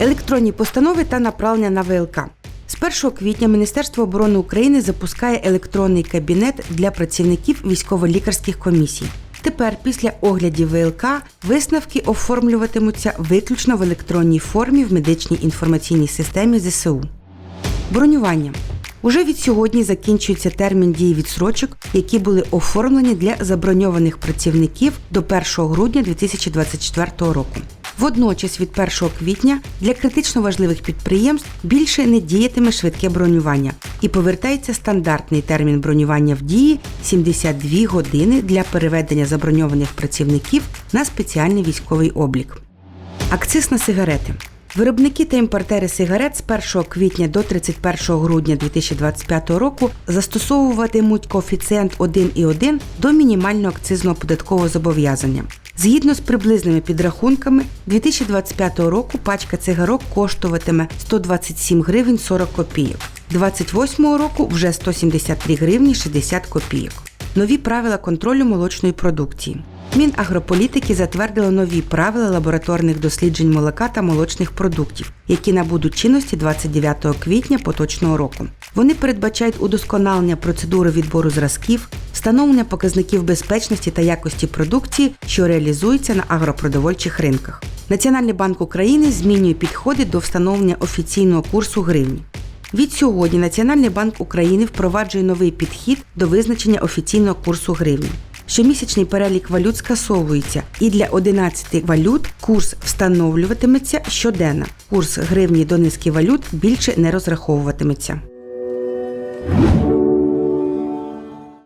електронні постанови та направлення на ВЛК. З 1 квітня Міністерство оборони України запускає електронний кабінет для працівників військово-лікарських комісій. Тепер, після оглядів ВЛК, висновки оформлюватимуться виключно в електронній формі в медичній інформаційній системі ЗСУ. Бронювання. Уже від сьогодні закінчується термін дії відсрочок, які були оформлені для заброньованих працівників до 1 грудня 2024 року. Водночас від 1 квітня для критично важливих підприємств більше не діятиме швидке бронювання і повертається стандартний термін бронювання в дії 72 години для переведення заброньованих працівників на спеціальний військовий облік. Акциз на сигарети. Виробники та імпортери сигарет з 1 квітня до 31 грудня 2025 року застосовуватимуть коефіцієнт 1,1 до мінімального акцизного податкового зобов'язання. Згідно з приблизними підрахунками, 2025 року пачка цигарок коштуватиме 127 гривень 40 копійок. 28 року вже 173 гривні 60 копійок. Нові правила контролю молочної продукції. Мінагрополітики затвердило нові правила лабораторних досліджень молока та молочних продуктів, які набудуть чинності 29 квітня поточного року. Вони передбачають удосконалення процедури відбору зразків, встановлення показників безпечності та якості продукції, що реалізується на агропродовольчих ринках. Національний банк України змінює підходи до встановлення офіційного курсу гривні. Від сьогодні Національний банк України впроваджує новий підхід до визначення офіційного курсу гривні. Щомісячний перелік валют скасовується, і для 11 валют курс встановлюватиметься щоденно. Курс гривні до низки валют більше не розраховуватиметься.